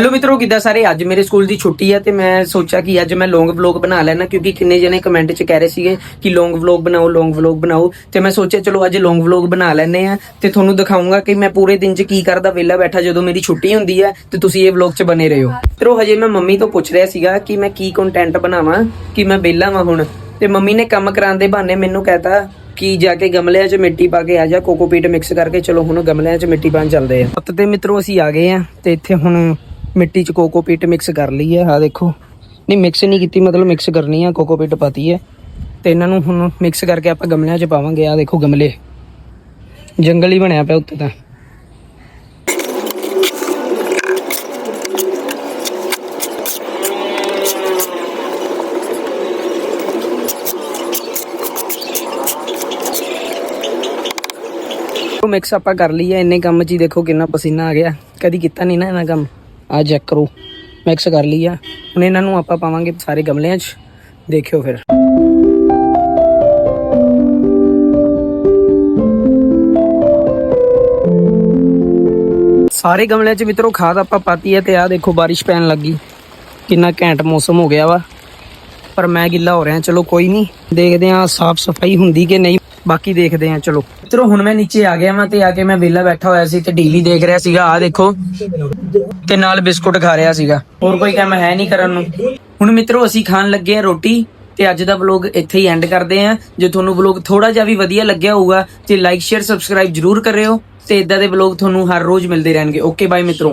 Hello ਮਿੱਤਰੋ, ਕਿੱਦਾਂ ਸਾਰੇ? ਅੱਜ ਮੇਰੇ ਸਕੂਲ ਦੀ ਛੁੱਟੀ ਹੈ ਤੇ ਮੈਂ ਸੋਚਿਆ ਕਿ ਅੱਜ ਮੈਂ ਲੌਂਗ ਵਲੌਗ ਬਣਾ ਲੈਣਾ ਕਿਉਂਕਿ ਕਿੰਨੇ ਜਣੇ ਕਮੈਂਟ 'ਚ ਕਹਿ ਰਹੇ ਸੀਗੇ ਕਿ ਲੌਂਗ ਵਲੌਗ ਬਣਾਓ ਲੌਂਗ ਵਲੌਗ ਬਣਾਓ। ਤੇ ਮੈਂ ਸੋਚਿਆ, ਚਲੋ ਅੱਜ ਲੌਂਗ ਵਲੌਗ ਬਣਾ ਲੈਨੇ ਆ ਤੇ ਤੁਹਾਨੂੰ ਦਿਖਾਉਂਗਾ ਕਿ ਮੈਂ ਪੂਰੇ ਦਿਨ 'ਚ ਕੀ ਕਰਦਾ, ਵਿਹਲਾ ਬੈਠਾ ਜਦੋਂ ਮੇਰੀ ਛੁੱਟੀ ਹੁੰਦੀ ਹੈ ਤੇ ਤੁਸੀਂ ਇਹ ਵਲੌਗ 'ਚ ਬਨੇ ਰਹੋ। ਮਿੱਤਰੋ, ਹਜੇ ਮੈਂ ਮੰਮੀ ਤੋਂ ਪੁੱਛ ਰਿਹਾ ਸੀਗਾ ਕਿ ਮੈਂ ਕੀ ਕੰਟੈਂਟ ਬਣਾਵਾਂ, ਕਿ ਮੈਂ ਵਿਹਲਾ ਵਾਂ ਹੁਣ। ਤੇ ਮੰਮੀ ਨੇ ਕੰਮ ਕਰਾਉਣ ਦੇ ਬਹਾਨੇ ਮੈਨੂੰ ਕਹਤਾ ਕਿ ਜਾ ਕੇ ਗਮਲਿਆਂ 'ਚ ਮਿੱਟੀ ਪਾ ਕੇ ਆ ਜਾ, ਕੋਕੋਪੀਟ ਮਿਕਸ ਕਰਕੇ। ਚਲੋ ਹੁਣ ਗਮਲਿਆਂ 'ਚ ਮਿੱਟੀ ਪਾਣ ਚੱਲਦੇ ਆ। ਤੇ ਮਿੱਤਰੋ, ਅਸੀਂ ਆ ਗਏ ਆ ਤੇ ਇੱਥੇ ਹੁਣ ਮਿੱਟੀ 'ਚ ਕੋਕੋਪੀਟ ਮਿਕਸ ਕਰ ਲਈ ਹੈ ਆ ਦੇਖੋ। ਨਹੀਂ ਮਿਕਸ ਨਹੀਂ ਕੀਤੀ, ਮਤਲਬ ਮਿਕਸ ਕਰਨੀ ਆ ਕੋਕੋਪੀਟ ਪਾਤੀ ਹੈ। ਤੇ ਇਹਨਾਂ ਨੂੰ ਹੁਣ ਮਿਕਸ ਕਰਕੇ ਆਪਾਂ ਗਮਲਿਆਂ 'ਚ ਪਾਵਾਂਗੇ ਆ ਦੇਖੋ ਗਮਲੇ। ਜੰਗਲ ਹੀ ਬਣਿਆ ਪਿਆ ਉੱਤੇ ਤਾਂ। ਮਿਕਸ ਆਪਾਂ ਕਰ ਲਈ ਹੈ, ਇੰਨੇ ਕੰਮ 'ਚ ਹੀ ਦੇਖੋ ਕਿੰਨਾ ਪਸੀਨਾ ਆ ਗਿਆ। ਕਦੀ ਕੀਤਾ ਨਹੀਂ ਨਾ ਇਹਨਾਂ ਕੰਮ। ਆ ਚੈੱਕ ਕਰੋ। ਮਿਕਸ ਕਰ ਲਈ ਆ। ਹੁਣ ਇਹਨਾਂ ਨੂੰ ਆਪਾਂ ਪਾਵਾਂਗੇ ਸਾਰੇ ਗਮਲਿਆਂ 'ਚ। ਦੇਖਿਓ ਫਿਰ। ਸਾਰੇ ਗਮਲਿਆਂ 'ਚ ਮਿੱਤਰੋ ਖਾਦ ਆਪਾਂ ਪਾਤੀ ਹੈ ਤੇ ਆ ਦੇਖੋ ਬਾਰਿਸ਼ ਪੈਣ ਲੱਗੀ। ਕਿੰਨਾ ਘੈਂਟ ਮੌਸਮ ਹੋ ਗਿਆ ਵਾ। ਪਰ ਮੈਂ ਗਿੱਲਾ ਹੋ ਰਿਹਾ, ਚਲੋ ਕੋਈ ਨਹੀਂ ਦੇਖਦੇ ਆ ਸਾਫ਼ ਸਫ਼ਾਈ ਹੁੰਦੀ ਕਿ ਨਹੀਂ। ਬਾਕੀ ਦੇਖਦੇ ਆ ਚਲੋ। ਮਿੱਤਰੋ ਹੁਣ ਮੈਂ ਨੀਚੇ ਆ ਗਿਆ ਵਾਂ ਤੇ ਆ ਕੇ ਮੈਂ ਵਿਹਲਾ ਬੈਠਾ ਹੋਇਆ ਸੀ ਤੇ ਡੀਲੀ ਦੇਖ ਰਿਹਾ ਸੀਗਾ। ਆ ਦੇਖੋ, ਤੇ ਨਾਲ ਬਿਸਕੁਟ ਖਾ ਰਿਹਾ ਸੀਗਾ। ਹੋਰ ਕੋਈ ਕੰਮ ਹੈ ਨਹੀਂ ਕਰਨ ਨੂੰ। ਹੁਣ ਮਿੱਤਰੋ, ਅਸੀਂ ਖਾਣ ਲੱਗੇ ਆ ਰੋਟੀ ਤੇ ਅੱਜ ਦਾ ਵਲੌਗ ਇੱਥੇ ਹੀ ਐਂਡ ਕਰਦੇ ਆ ਜੇ ਤੁਹਾਨੂੰ ਵਲੌਗ ਥੋੜਾ ਜਿਹਾ ਵੀ ਵਧੀਆ ਲੱਗਿਆ ਹੋਊਗਾ, ਤੇ ਲਾਈਕ ਸ਼ੇਅਰ ਸਬਸਕ੍ਰਾਈਬ ਜਰੂਰ ਕਰਿਓ। ਤੇ ਇਦਾਂ ਦੇ ਵਲੌਗ ਤੁਹਾਨੂੰ ਹਰ ਰੋਜ਼ ਮਿਲਦੇ ਰਹਿਣਗੇ। ਓਕੇ ਬਾਏ ਮਿੱਤਰੋ।